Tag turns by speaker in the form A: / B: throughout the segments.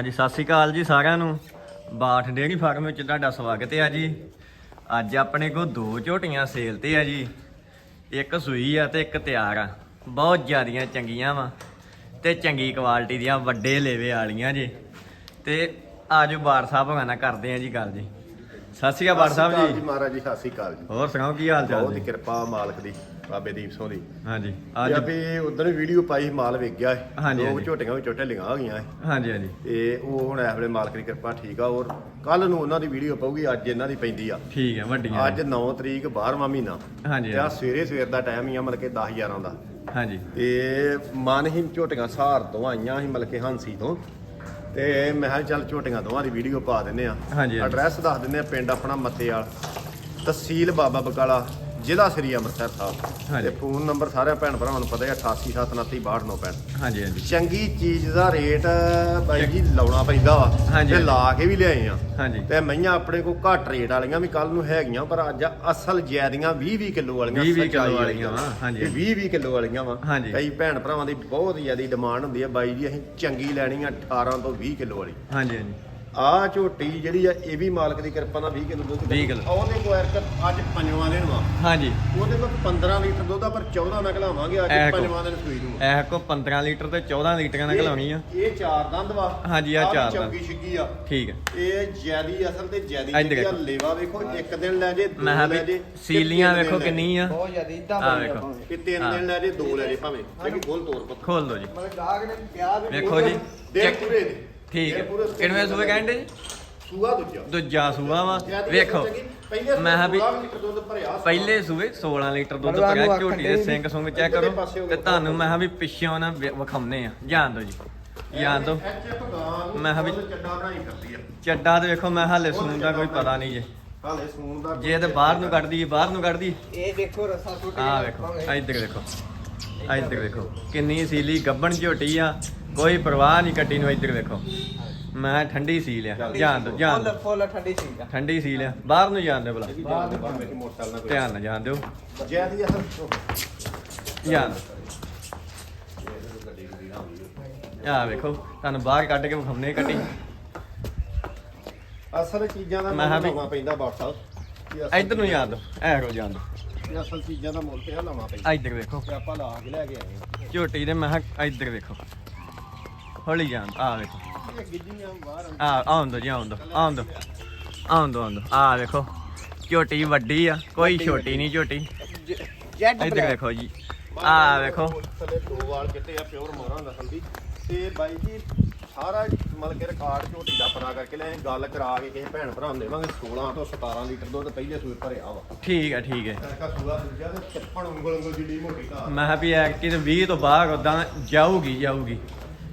A: ਹਾਂਜੀ ਸਤਿ ਸ਼੍ਰੀ ਅਕਾਲ ਜੀ ਸਾਰਿਆਂ ਨੂੰ। ਬਾਠ ਡੇਅਰੀ ਫਾਰਮ ਵਿੱਚ ਤੁਹਾਡਾ ਸਵਾਗਤ ਹੈ ਜੀ। ਅੱਜ ਆਪਣੇ ਕੋਲ ਦੋ ਝੋਟੀਆਂ ਸੇਲ ਤੇ ਆ ਜੀ। ਇੱਕ ਸੂਈ ਆ ਤੇ ਇੱਕ ਤਿਆਰ ਆ। ਬਹੁਤ ਜ਼ਿਆਦੀਆਂ ਚੰਗੀਆਂ ਵਾ ਤੇ ਚੰਗੀ ਕੁਆਲਿਟੀ ਦੀਆਂ ਵੱਡੇ ਲੇਵੇ ਵਾਲੀਆਂ ਜੀ। ਤੇ ਆਜੋ ਬਾੜ ਸਾਹਿਬ ਹੋਣਾ ਨਾਲ ਕਰਦੇ ਆ ਜੀ ਗੱਲ ਜੀ। ਸਤਿ ਸ਼੍ਰੀ ਅਕਾਲ ਬਾੜ ਸਾਹਿਬ
B: ਜੀ। ਮਹਾਰਾਜ ਜੀ ਸਤਿ ਸ੍ਰੀ ਅਕਾਲ ਜੀ।
A: ਹੋਰ ਸੁਣਾਓ ਕੀ ਹਾਲ ਚਾਲ
B: ਬਹੁਤ ਕਿਰਪਾ ਮਾਲਕ ਦੀ। ਬਾਬੇ ਦੀਪ ਸਿੰਘ ਦੀ।
A: ਹਾਂਜੀ।
B: ਅੱਜ
A: ਅੱਜ
B: ਵੀ ਉਧਰ ਵੀਡੀਓ ਪਾਈ ਸੀ, ਮਾਲ ਵੇਖ ਗਿਆ।
A: ਹਾਂਜੀ,
B: ਦੋ
A: ਹਾਂਜੀ।
B: ਝੋਟੀਆਂ ਵੀ ਝੋਟੇ ਲਿਖਾ ਗਈਆਂ।
A: ਹਾਂਜੀ ਹਾਂਜੀ।
B: ਤੇ ਉਹ ਹੁਣ ਇਸ ਵੇਲੇ ਮਾਲਕ ਦੀ ਕਿਰਪਾ ਠੀਕ ਆ ਔਰ ਕੱਲ ਨੂੰ ਉਹਨਾਂ ਦੀ ਵੀਡੀਓ ਪਾਉਗੀ ਅੱਜ ਇਹਨਾਂ ਦੀ ਪੈਂਦੀ ਆ।
A: ਠੀਕ ਹੈ ਵੱਡੀਆਂ।
B: ਅੱਜ 9 ਤਰੀਕ 12ਵਾਂ ਮਹੀਨਾ।
A: ਹਾਂਜੀ
B: ਤੇ ਆ ਸਵੇਰੇ ਸਵੇਰ ਦਾ ਟਾਈਮ ਹੀ ਆ ਮਤਲਬ ਕਿ 10 11 ਦਾ।
A: ਹਾਂਜੀ।
B: ਤੇ ਮਨ ਹੀ ਝੋਟੀਆਂ ਸਹਾਰ ਤੋਂ ਆਈਆਂ ਸੀ ਮਤਲਬ ਕਿ ਹਾਂਸੀ ਤੋਂ। ਤੇ ਮੈਂ ਕਿਹਾ ਚੱਲ ਝੋਟੀਆਂ ਦੋਵਾਂ ਦੀ ਵੀਡੀਓ ਪਾ ਦਿੰਨੇ ਆ।
A: ਹਾਂਜੀ, ਹਾਂਜੀ।
B: ਐਡਰੈਸ ਦੱਸ ਦਿੰਨੇ ਆ ਪਿੰਡ ਆਪਣਾ ਮੱਤੇਵਾਲ। ਤਹਿਸੀਲ ਬਾਬਾ ਬਕਾਲਾ। ਜ਼ਿਲ੍ਹਾ ਸ੍ਰੀ ਅੰਮ੍ਰਿਤਸਰ ਸਾਹਿਬ।
A: ਹਾਂਜੀ।
B: ਤੇ ਫੋਨ ਨੰਬਰ ਸਾਰਿਆਂ ਭੈਣ ਭਰਾਵਾਂ ਨੂੰ ਪਤਾ ਹੈ 8879326965
A: ਹਾਂਜੀ ਹਾਂਜੀ।
B: ਚੰਗੀ ਚੀਜ਼ ਦਾ ਰੇਟ ਬਾਈ ਜੀ ਲਾਉਣਾ ਪੈਂਦਾ ਵਾ।
A: ਹਾਂਜੀ,
B: ਤੇ। ਲਾ ਕੇ ਵੀ ਲਿਆਏ ਆ।
A: ਹਾਂਜੀ।
B: ਤੇ ਮਈਆਂ ਆਪਣੇ ਕੋ ਘੱਟ ਰੇਟ ਵਾਲੀਆਂ ਵੀ ਕੱਲ ਨੂੰ ਹੈਗੀਆਂ ਪਰ ਅੱਜ ਅਸਲ ਜ਼ਿਆਦੀਆਂ 20 20 ਕਿਲੋ ਵਾਲੀਆਂ
A: 20 ਕਿਲੋ
B: ਸੱਚਾਈ
A: ਵਾਲੀਆਂ। ਵਾ, ਹਾਂਜੀ।
B: 20 20 ਕਿਲੋ ਵਾਲੀਆਂ ਵਾ।
A: ਹਾਂਜੀ।
B: ਕਈ ਭੈਣ ਭਰਾਵਾਂ ਦੀ ਬਹੁਤ ਜ਼ਿਆਦਾ ਡਿਮਾਂਡ ਹੁੰਦੀ ਹੈ ਬਾਈ ਜੀ ਅਸੀਂ ਚੰਗੀ ਲੈਣੀ ਆ 18 ਤੋਂ 20 ਕਿਲੋ ਵਾਲੀ।
A: ਹਾਂਜੀ ਹਾਂਜੀ।
B: ਆਹ ਝੋਟੀ ਜਿਹੜੀ ਆ ਇਹ ਵੀ ਮਾਲਕ ਦੀ ਕਿਰਪਾ ਨਾਲ 20 ਕਿਲੋ ਦੁੱਧ
A: 20 ਕਿੱਲੋ।
B: ਉਹਦੇ ਕੋ ਐਰਕ ਅੱਜ ਪੰਜਵਾਂ ਦਿਨ ਵਾ।
A: ਹਾਂਜੀ।
B: ਉਹਦੇ ਕੋਲ 15 ਲੀਟਰ ਦੁੱਧ ਆ ਪਰ 14 ਮੈਂ ਘਲਾਵਾਂਗੇ ਅੱਜ
A: ਐ ਕੋ।
B: ਪੰਜਵਾਂ ਦਿਨ ਸੂਈ ਨੂੰ।
A: ਇਹ ਕੋ 15 ਲੀਟਰ ਤੇ 14 ਲੀਟਰਾਂ ਨਾਲ ਘਲਾਉਣੀ ਆ।
B: ਇਹ ਚਾਰ ਦੰਦ ਵਾ।
A: ਹਾਂਜੀ, ਆਹ
B: ਆਹ ਵੀ
A: ਚਾਰ ਦੰਦ।
B: ਚੰਗੀ ਛਿੱਗੀ ਆ।
A: ਠੀਕ ਹੈ
B: ਇਹ ਜਿਆਦੀ ਅਸਲ ਤੇ ਜਿਆਦੀ
A: ਇੱਧਰ
B: ਜਿਹੜੀ ਆ।
A: ਦੇਖੋ।
B: ਲੇਵਾ ਵੇਖੋ ਇੱਕ ਦਿਨ ਲੈ ਜੇ ਦੋ
A: ਮੈਂ ਕਿਹਾ
B: ਲੈ
A: ਵੀ
B: ਜੇ ਤੇ
A: ਸੀਲੀਆਂ
B: ਤਿੰਨ
A: ਵੇਖੋ ਕਿੰਨੀ ਆ।
C: ਬਹੁਤ ਜ਼ਿਆਦਾ ਇਦਾਂ
A: ਆਹ
C: ਬਣੀ
A: ਵੇਖੋ।
B: ਜੇ ਤਿੰਨ। ਦਿਨ ਲੈ ਜੇ ਦੋ ਲੈ ਜੇ ਭਾਵੇਂ। ਲੇਕਿਨ ਖੋਲ ਤੋਰ ਪੁੱਤ।
A: ਖੋਲ ਦੋ ਜੀ।
C: ਮਤਲਬ ਗਾਹਕ ਨੇ ਕਿਹਾ ਵੀ
A: ਵੇਖੋ ਜੀ।
B: ਦੇ
A: ਚੈੱਕ
B: ਪੂਰੇ ਦੇ।
A: ਠੀਕ
B: ਦੇ
A: ਹੈ।
B: ਪੂਰੇ
A: ਕਿੰਨਵੇਂ ਸੂਏ ਕਹਿੰਦੇ ਜੀ?
B: ਸੂਆ ਦੂਜਾ।
A: ਦੂਜਾ ਸੂਆ ਵਾ। ਵੇਖੋ
B: ਪਹਿਲੇ
A: ਮੈਂ ਕਿਹਾ ਵੀ
B: 16 ਲੀਟਰ ਦੁੱਧ ਭਰਿਆ
A: ਪਹਿਲੇ ਸੂਏ 16 ਲੀਟਰ ਦੁੱਧ
C: ਮਤਲਬ
A: ਭਰਿਆ ਝੋਟੀ ਦੇ
C: ਆਖਣ
A: ਸਿੰਘ ਸੁੰਗ ਚੈੱਕ ਕਰੋ।
B: ਪਾਸੇ ਹੋ
A: ਤੇ। ਤੁਹਾਨੂੰ ਮੈਂ ਕਿਹਾ ਵੀ ਪਿੱਛੋਂ ਨਾ ਵਿ- ਵਿਖਾਉਂਦੇ ਆ। ਜਾਣ ਦੋ ਜੀ। ਜਾਣ ਦੋ
B: ਐਚਐਫ ਗਾਂ ਨੂੰ
A: ਮੈਂ ਕਿਹਾ ਵੀ-
B: ਚੱਡਾ ਬਣਾਈ ਕਰਦੀ ਆ।
A: ਚੱਡਾ ਤੇ ਵੇਖੋ ਮੈਂ ਹਾਲੇ ਸੂਣ ਦਾ ਕੋਈ ਪਤਾ ਨਹੀਂ ਜੇ।
B: ਹਾਲੇ ਸੂਣ ਦਾ
A: ਜੇ ਤੇ ਬਾਹਰ ਨੂੰ ਕੱਢਦੀ ਬਾਹਰ ਨੂੰ ਕੱਢਦੀ
C: ਇਹ ਦੇਖੋ ਰਸਾ ਟੁੱਟ
A: ਆ ਵੇਖੋ ਇੱਧਰ ਦੇਖੋ। ਇੱਧਰ ਦੇਖੋ। ਕਿੰਨੀ ਸੀਲੀ ਗੱਬਣ ਝੋਟੀ ਆ। ਕੋਈ ਪਰਵਾਹ ਨਹੀਂ ਕੱਟੀ ਨੂੰ ਇੱਧਰ ਵੇਖੋ। ਮੈਂ ਠੰਡੀ ਸੀਲ ਆ। ਜਾਣ ਦੋ ਜਾਣ
C: ਫੁੱਲ
A: ਦਿਓ।
C: ਫੁੱਲ ਠੰਡੀ ਸੀ
A: ਠੰਡੀ ਸੀਲ ਆ। ਬਾਹਰ ਨੂੰ ਜਾਣ ਦੇ ਭਲਾ।
B: ਬਾਹਰ ਬਾਹਰ ਮੇਰੇ ਮੋਟਰਸਾਈਕਲ ਨਾਲ
A: ਧਿਆਨ ਨਾਲ ਜਾਣ ਦਿਓ।
B: ਕੋਈ
A: ਜਾਣ ਆ ਵੇਖੋ ਤੁਹਾਨੂੰ ਬਾਹਰ ਕੱਢ ਕੇ ਵਿਖਾਉਣੇ ਕੱਟੀ।
B: ਅਸਲ ਚੀਜ਼ਾਂ ਦਾ
A: ਮੈਂ ਕਿਹਾ
B: ਮੁੱਲ
A: ਵੀ-
B: ਲਾਉਣਾ ਪੈਂਦਾ ਬਾਟ
A: ਇੱਧਰ ਨੂੰ ਜਾਣ ਦਿਓ ਐ ਕੋ ਜਾਣ ਦਿਓ
B: ਅਸਲ ਚੀਜ਼ਾਂ ਦਾ ਮੁੱਲ ਤੇ ਆ ਲਾਉਣਾ ਪੈਂਦਾ।
A: ਇੱਧਰ ਵੇਖੋ।
B: ਤੇ ਆਪਾਂ ਲਾ ਕੇ ਲੈ ਕੇ ਆਏ ਹਾਂ
A: ਝੋਟੀ ਦੇ ਮੈਂ ਕਿਹਾ ਇੱਧਰ ਵੇਖੋ। ਹੌਲੀ ਜਾਣ ਆ ਵੇਖੋ। ਆ ਆਉਣ ਦੋ ਜੀ ਆਉਣ ਦੋ ਆਉਣ ਦੋ ਆਉਣ ਦੋ ਆਉਣ ਦੋ ਆ ਵੇਖੋ ਝੋਟੀ ਵੱਡੀ ਆ ਕੋਈ ਛੋਟੀ ਨਹੀਂ ਝੋਟੀ।
C: ਜੈਡ
A: ਇੱਧਰ ਵੇਖੋ ਜੀ। ਆ ਵੇਖੋ।
B: ਥੱਲੇ ਦੋ ਵਾਲ ਕਿਤੇ ਆ ਪਿਓਰ ਮੋਹਰਾਂ ਨਸਲ ਦੀ ਤੇ ਬਾਈ ਜੀ ਸਾਰਾ ਮਤਲਬ ਕਿ ਰਿਕਾਰਡ ਝੋਟੀ ਦਾ ਪਤਾ ਕਰਕੇ ਲੈ ਗੱਲ ਕਰਾ ਕੇ ਕਿਸੇ ਭੈਣ ਭਰਾ ਨੂੰ ਦੇਵਾਂਗੇ। 16 ਤੋਂ 17 ਲੀਟਰ ਦੁੱਧ ਪਹਿਲੇ ਸੂਰ ਭਰਿਆ ਵਾ।
A: ਠੀਕ ਹੈ ਠੀਕ ਹੈ
B: ਐਸਾ ਸੂਆ ਦੂਜਾ ਤੇ ਚੱਪਣ ਉਂਗਲ ਉਂਗਲ ਜਿੱਡੀ ਮੋਟੀ ਘਾਹ।
A: ਮੈਂ ਕਿਹਾ ਵੀ ਐਕਟੀ ਤੇ 20 ਤੋਂ ਬਾਅਦ ਉਦਾਂ ਜਾਊਗੀ ਜਾਊਗੀ।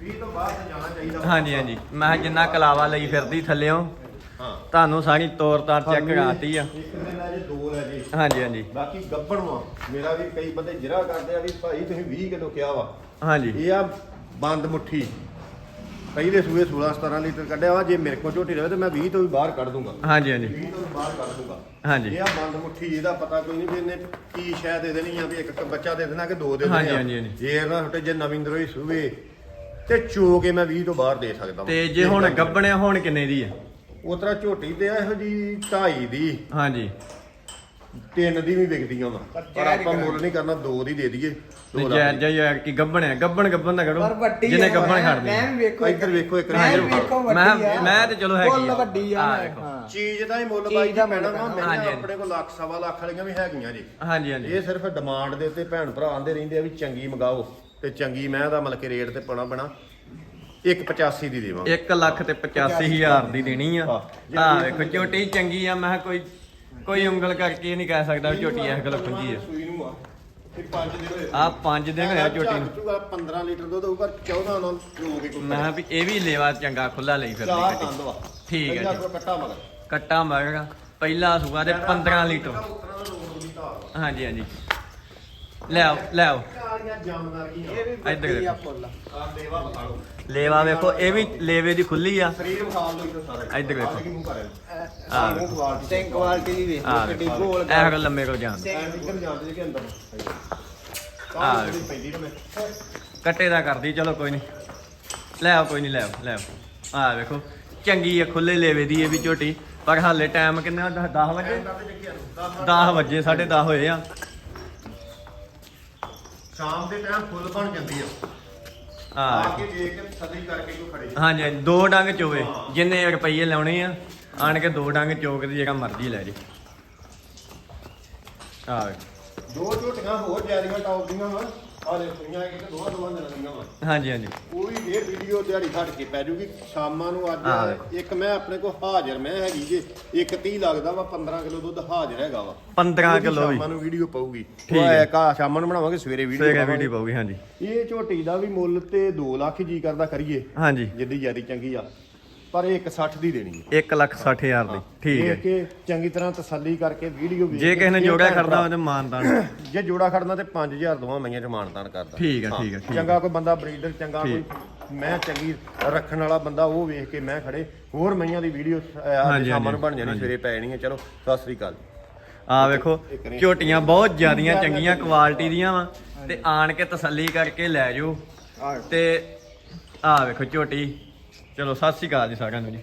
B: 20 ਤੋਂ ਬਾਅਦ ਤਾਂ ਜਾਣਾ ਚਾਹੀਦਾ ਵਾ।
A: ਹਾਂਜੀ ਹਾਂਜੀ। ਮੈਂ ਕਿਹਾ ਜਿੰਨਾ ਕਲਾਵਾ ਲਈ ਫਿਰਦੀ ਥੱਲਿਓ
B: ਹਾਂ।
A: ਤੁਹਾਨੂੰ ਸਾਰੀ ਤੋਰ ਤਾਰ ਚੈੱਕ ਕਰਾਤੀ ਆ।
B: ਇੱਕ ਦਿਨ ਲੈ ਜੇ ਦੋ ਲੈ ਜੇ।
A: ਹਾਂਜੀ ਹਾਂਜੀ।
B: ਬਾਕੀ ਗੱਬਣ ਵਾ ਮੇਰਾ ਵੀ ਕਈ ਬੰਦੇ ਜਿਰਾ ਕਰਦੇ ਆ ਵੀ ਭਾਈ ਤੁਸੀਂ 20 ਕਿਲੋ ਕਿਹਾ ਵਾ।
A: ਹਾਂਜੀ।
B: ਇਹ ਆ ਬੰਦ ਮੁੱਠੀ। ਪਹਿਲੇ ਸੂਏ 16 17 ਲੀਟਰ ਕੱਢਿਆ ਵਾ। ਜੇ ਮੇਰੇ ਕੋਲ ਝੋਟੀ ਰਵੇ ਤੇ ਮੈਂ 20 ਤੋਂ ਵੀ ਬਾਹਰ ਕੱਢ ਦੂੰਗਾ।
A: ਹਾਂਜੀ ਹਾਂਜੀ।
B: 20 ਤੋਂ ਵੀ ਬਾਹਰ ਕੱਢ ਦੂੰਗਾ।
A: ਹਾਂਜੀ।
B: ਇਹ ਆ ਬੰਦ ਮੁੱਠੀ ਇਹਦਾ ਪਤਾ ਕੋਈ ਨਹੀਂ ਵੀ ਇਹਨੇ ਕੀ ਸ਼ਾਇਦ ਦੇ ਦੇਣੀ ਆ ਵੀ ਇੱਕ ਬੱਚਾ ਦੇ ਦੇਣਾ ਕਿ ਦੋ ਦੇ ਦੇਣੇ
A: ਹਾਂਜੀ,
B: ਆ।
A: ਹਾਂਜੀ, ਹਾਂਜੀ।
B: ਜੇ ਇਹਨਾਂ ਛੋਟੇ ਜੇ ਨਵਿੰਦਰੋਂ ਹੀ ਸੂਵੇ ਤੇ ਚੋ ਕੇ ਮੈਂ 20 ਤੋਂ ਬਾਹਰ ਦੇ ਸਕਦਾ ਵਾਂ।
A: ਤੇ ਜੇ ਹੁਣ ਗੱਬਣਿਆ ਹੁਣ ਕਿੰਨੇ ਦੀ ਹੈ
B: ਉਹ ਤਰ੍ਹਾਂ ਝੋਟੀ ਤੇ ਆ ਇਹੋ ਜੀ 2.5 ਦੀ।
A: ਹਾਂਜੀ।
B: ਤਿੰਨ ਦੀ ਵੀ ਵਿਕਦੀਆਂ ਵਾ
C: ਪਰ
B: ਆਪਾਂ ਮੁੱਲ ਨਹੀਂ ਕਰਨਾ ਦੋ ਦੀ ਦੇ ਦਈਏ।
A: ਤੇ
B: ਦੋ।
A: ਜੈ ਜੈ ਯਾਰ ਕੀ ਗੱਬਣਿਆ ਗੱਬਣ ਗੱਬਣ ਦਾ ਕਰੋ।
C: ਪਰ ਵੱਡੀ
A: ਜਿਹਨੇ
C: ਆ,
A: ਗੱਬਣ ਖੜਦੀ
C: ਮੈਂ ਵੀ ਵੇਖੋ
B: ਇੱਧਰ ਵੇਖੋ ਇੱਕ
C: ਮੈਂ ਵੀ
B: ਨਜ਼ਰ
C: ਵੇਖੋ
A: ਮੈਂ-
C: ਆ।
A: ਮੈਂ ਤੇ ਚਲੋ ਹੈਗੀ
C: ਫੁੱਲ
A: ਆ।
C: ਵੱਡੀ ਆ।
A: ਆਹ ਵੇਖੋ।
C: ਹਾਂ।
B: ਚੀਜ਼ ਦਾ ਹੀ ਮੁੱਲ ਬਾਈ
C: ਦਾ
B: ਪੈਣਾ ਵਾ
A: ਹਾਂਜੀ,
B: ਆਪਣੇ ਕੋਲ ਲੱਖ ਸਵਾ ਲੱਖ ਵਾਲੀਆਂ ਵੀ ਹੈਗੀਆਂ ਜੀ।
A: ਹਾਂਜੀ ਹਾਂਜੀ।
B: ਇਹ ਸਿਰਫ ਡਿਮਾਂਡ ਦੇ ਉੱਤੇ ਭੈਣ ਭਰਾ ਆਂਦੇ ਰਹਿੰਦੇ ਆ ਵੀ ਚੰਗੀ ਮੰਗਾਓ। ਤੇ ਚੰਗੀ ਮੈਂ ਦਾ ਮਤਲਬ ਕਿ ਰੇਟ ਤੇ ਪਾਉਣਾ ਬਣਾ 185 ਦੀ ਦੇਵਾਂਗੇ।
A: 1 ਲੱਖ ਤੇ 85000 ਦੀ ਦੇਣੀ ਆ।
B: ਹਾਂ।
A: ਆ ਵੇਖੋ ਝੋਟੀ ਚੰਗੀ ਆ ਮੈਂ ਕਿਹਾ ਕੋਈ ਕੋਈ ਉਂਗਲ ਕਰਕੇ ਨਹੀਂ ਕਹਿ ਸਕਦਾ ਵੀ ਝੋਟੀ ਇਸ ਗੱਲ ਆ।
B: ਸੂਈ ਨੂੰ ਆ। ਇਹ 5 ਦਿਨ ਹੋਏ
A: ਆ। 5 ਦਿਨ ਹੋਇਆ ਝੋਟੀ ਨੂੰ।
B: ਨੂੰ 15 ਲੀਟਰ ਦੁੱਧ ਹੋਊਗਾ 14 ਨਾਲ ਲੋਗੇ ਕੋਈ
A: ਮੈਂ ਵੀ ਇਹ ਵੀ ਲੇਵਾ ਚੰਗਾ ਖੁੱਲਾ ਲਈ ਫਿਰਦੀ ਕੱਟੀ
B: ਵਾ।
A: ਠੀਕ ਹੈ ਜੀ।
B: ਕੱਟਾ ਮਗਰ।
A: ਕੱਟਾ ਮਰਗਾ ਪਹਿਲਾ ਸੂਆ ਤੇ 15 ਲੀਟਰ।
B: ਦਾ ਦੀ
A: ਹਾਂਜੀ ਹਾਂਜੀ। ਲੈ ਆਓ ਲੈ ਆਓ
B: ਕਾਲੀਆਂ ਜਾਮਦਾਰ ਕੀ
C: ਇਹ ਵੀ
A: ਇੱਧਰ
C: ਵੱਡੀ ਆ
A: ਦੇਖੋ।
C: ਫੁੱਲ
B: ਆ ਦੇਵਾ ਵਿਖਾ ਲਓ।
A: ਲੇਵਾ ਵੇਖੋ ਇਹ ਵੀ ਲੇਵੇ ਦੀ ਖੁੱਲੀ ਆ।
B: ਸਰੀਰ ਵਿਖਾ ਲਓ ਇੱਧਰ ਸਾਰਾ
A: ਇੱਧਰ ਵੇਖੋ।
B: ਆਹ ਕੀ ਮੂੰਹ ਕਰ।
A: ਆਹ
B: ਆ ਮੂੰਹ ਕੁਆਲਿਟੀ
C: ਸਿੰਘ ਕੁਆਲਿਟੀ ਦੀ ਵੇਖੋ
A: ਆ
C: ਕਿੱਡੀ
A: ਵੇਖੋ।
C: ਗੋਲ
A: ਇਹ ਗੱਲ। ਲੰਮੇ ਕੋ ਜਾਣ
C: ਸਿੰਘ
B: ਇੱਧਰ ਜਾਂਦੇ ਕਿ ਅੰਦਰ
A: ਆਹ
B: ਆਹ
A: ਵੇਖੋ।
B: ਪੈਂਦੀ ਤੇ ਮੈਂ
A: ਕੱਟੇ ਦਾ ਕਰਦੀ ਚਲੋ ਕੋਈ ਨਹੀਂ। ਲੈ ਆਓ ਕੋਈ ਨਹੀਂ ਲੈ ਆਓ ਲੈ ਆਓ ਆ ਵੇਖੋ। ਚੰਗੀ ਆ ਖੁੱਲੇ ਲੇਵੇ ਦੀ ਇਹ ਵੀ ਝੋਟੀ। ਪਰ ਹਾਲੇ ਟਾਈਮ ਕਿੰਨਾ? 10 ਵਜੇ? 10 ਵਜੇ 10:30 ਹੋਏ ਆ।
B: ਸ਼ਾਮ ਦੇ ਟਾਈਮ ਫੁੱਲ ਬਣ ਜਾਂਦੀ ਆ।
A: ਆ
B: ਆ ਕੇ ਦੇਖ ਕੇ ਸਦੀ ਕਰਕੇ ਕੋਈ ਖੜੇ
A: ਹਾਂਜੀ ਹਾਂਜੀ, ਦੋ ਡੰਗ ਚੋਵੇ ਜਿੰਨੇ ਰੁਪਈਏ ਲਾਉਣੇ ਆ ਆਣ ਕੇ ਦੋ ਡੰਗ ਚੋਕ ਦੀ ਜਿਹੜਾ ਮਰਜ਼ੀ ਲੈ ਜੇ। ਆ।
B: ਦੋ ਝੋਟੀਆਂ ਹੋਰ ਜਿਆਦੀਆਂ ਟੌਪ ਦੀਆਂ ਵਾ। ਆ ਦੇ ਸੁਈਆਂ ਇੱਕ ਦੋਹਾਂ ਦੋਹਾਂ ਦਿਨਾਂ ਦੀਆਂ ਵਾ।
A: ਹਾਂਜੀ ਹਾਂਜੀ।
B: ਵੀ ਇਹ ਵੀਡੀਓ ਦਿਹਾੜੀ ਛੱਡ ਕੇ ਪੈ ਜੂਗੀ। ਸ਼ਾਮਾਂ ਨੂੰ
A: ਹਾਂ,
B: ਅੱਜ। ਇੱਕ ਮੈਂ ਆਪਣੇ ਕੋਲ ਹਾਜ਼ਰ ਮੈਂ ਹੈਗੀ ਜੇ ਇੱਕ 30 ਲੱਗਦਾ ਵਾ 15 ਕਿਲੋ ਦੁੱਧ ਹਾਜ਼ਰ ਹੈਗਾ ਵਾ।
A: 15
B: ਉਹਦੀ
A: ਕਿਲੋ ਵੀ।
B: ਸ਼ਾਮਾਂ ਨੂੰ ਵੀਡੀਓ ਪਾਊਗੀ।
A: ਠੀਕ ਹੈ।
B: ਸ਼ਾਮਾਂ ਨੂੰ ਬਣਾਵਾਂਗੇ ਸਵੇਰੇ ਵੀਡੀਓ
A: ਸਵੇਰੇ ਵੀਡੀਓ ਪਾਉਗੀ ਹਾਂਜੀ।
B: ਇਹ ਝੋਟੀ ਦਾ ਵੀ ਮੁੱਲ ਤੇ 2 ਲੱਖ ਜੀ ਕਰਦਾ ਕਰੀਏ।
A: ਹਾਂਜੀ।
B: ਜਿੱਦੀ ਜਿਆਦੀ ਚੰਗੀ ਆ। ਪਰ ਇਹ 160 ਦੀ ਦੇਣੀ ਹੈ।
A: 1 ਲੱਖ 60 ਹਜ਼ਾਰ ਦੀ। ਠੀਕ ਹੈ।
B: ਦੇਖ ਕੇ ਚੰਗੀ ਤਰ੍ਹਾਂ ਤਸੱਲੀ ਕਰਕੇ ਵੀਡੀਓ ਵੇਖ
A: ਜੇ ਕਿਸੇ ਨੇ
B: ਕੇ
A: ਜੋੜਾ
B: ਭੈਣ
A: ਖੜਦਾ
B: ਭਰਾ-
A: ਹੋਵੇ ਤੇ ਮਾਨਦਾਨ
B: ਜੇ ਜੋੜਾ ਖੜਨਾ ਤੇ 5000 ਦੋਵਾਂ ਮਈਆਂ ਚ ਮਾਨਦਾਨ ਕਰਦਾ।
A: ਠੀਕ ਹੈ। ਠੀਕ ਹੈ, ਠੀਕ।
B: ਚੰਗਾ ਕੋਈ ਬੰਦਾ ਬਰੀਡਰ ਚੰਗਾ ਕੋਈ। ਮੈਂ ਚੰਗੀ ਰੱਖਣ ਵਾਲਾ ਬੰਦਾ ਉਹ ਵੇਖ ਕੇ ਮੈਂ ਖੜੇ। ਹੋਰ ਮਈਆਂ ਦੀ ਵੀਡੀਓ ਸ਼ਾਮਾਂ ਨੂੰ ਬਣ ਜਾਣੀ ਸਵੇਰੇ ਪੈ ਜਾਣੀ ਹੈ। ਚਲੋ ਸਤਿ ਸ੍ਰੀ ਅਕਾਲ।
A: ਆ ਵੇਖੋ ਝੋਟੀਆਂ ਬਹੁਤ ਜ਼ਿਆਦੀਆਂ ਚੰਗੀਆਂ ਕੁਆਲਿਟੀ ਦੀਆਂ ਵਾ। ਤੇ ਆਣ ਕੇ ਤਸੱਲੀ ਕਰਕੇ ਲੈ ਜਾਓ। ਤੇ ਆ ਵੇਖੋ ਝੋਟੀ। ਚਲੋ ਸਤਿ ਸ਼੍ਰੀ ਅਕਾਲ ਜੀ ਸਾਰਿਆਂ ਨੂੰ ਜੀ।